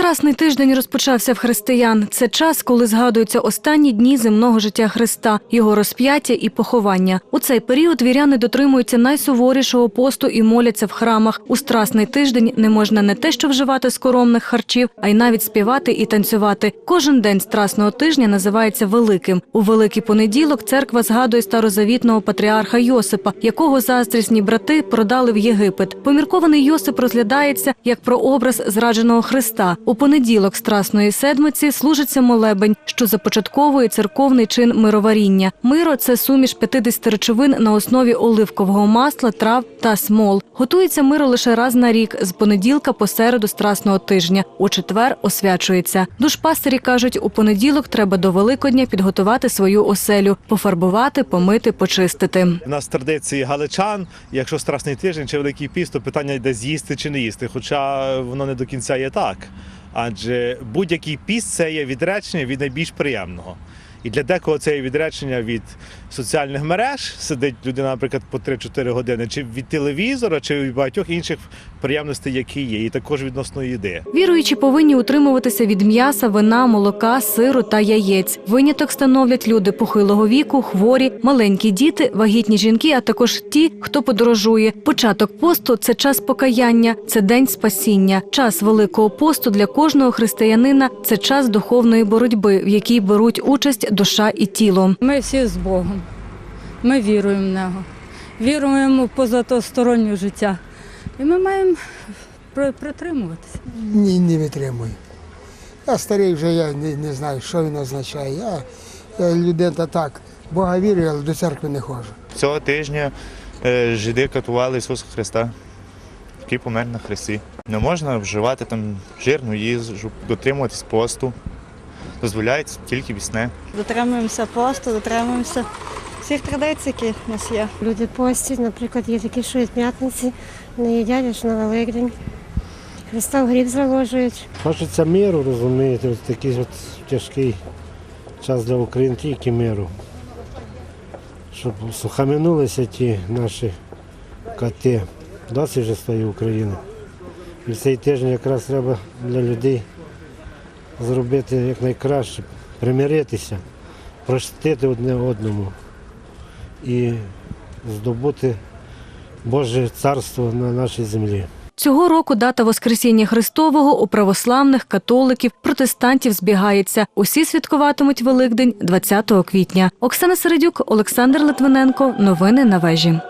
Страсний тиждень розпочався в християн. Це час, коли згадуються останні дні земного життя Христа, його розп'яття і поховання. У цей період віряни дотримуються найсуворішого посту і моляться в храмах. У страсний тиждень не можна не те, що вживати скоромних харчів, а й навіть співати і танцювати. Кожен день страсного тижня називається великим. У великий понеділок церква згадує старозавітного патріарха Йосипа, якого заздрісні брати продали в Єгипет. Поміркований Йосип розглядається як прообраз зрадженого Христа. У понеділок Страсної седмиці служиться молебень, що започатковує церковний чин мироваріння. Миро це суміш 50 речовин на основі оливкового масла, трав та смол. Готується миро лише раз на рік з понеділка по середу страсного тижня. У четвер освячується. Душпастері кажуть, у понеділок треба до Великодня підготувати свою оселю, пофарбувати, помити, почистити. У нас традиції галичан, якщо страсний тиждень чи великий піст, то питання йде з'їсти чи не їсти. Хоча воно не до кінця є так. Адже будь-який піст це є відречення від найбільш приємного. І для декого це є відречення від соціальних мереж, сидить людина, наприклад, по 3-4 години, чи від телевізора, чи від багатьох інших приємностей, які є, і також відносно їди. Віруючі повинні утримуватися від м'яса, вина, молока, сиру та яєць. Виняток становлять люди похилого віку, хворі, маленькі діти, вагітні жінки, а також ті, хто подорожує. Початок посту це час покаяння, це день спасіння. Час великого посту для кожного християнина це час духовної боротьби, в якій беруть участь душа і тіло. Ми всі з Богом. Ми віруємо в нього. Віруємо в позатостороннє життя. І ми маємо притримуватися. Ні, не витримую. Я старий вже я не, не знаю, що він означає. Я, я людина так, Бога вірю, але до церкви не ходжу. Цього тижня е, жиди катували Ісуса Христа, який помер на хресті. Не можна вживати там жирну їжу, дотримуватись посту. Дозволяється тільки вісне. Дотримуємося посту, дотримуємося всіх традицій, які в нас є. Люди постять, наприклад, є такі, що від п'ятниці не їдять аж на Великдень. Христа в гріб заложують. Хочеться миру, розумієте, ось такий от тяжкий час для України, тільки миру. Щоб сухаменулися ті наші коти. Досить вже стає України. І цей тиждень якраз треба для людей зробити якнайкраще, примиритися, простити одне одному і здобути Боже царство на нашій землі. Цього року дата Воскресіння Христового у православних, католиків, протестантів збігається. Усі святкуватимуть Великдень 20 квітня. Оксана Середюк, Олександр Литвиненко. Новини на вежі.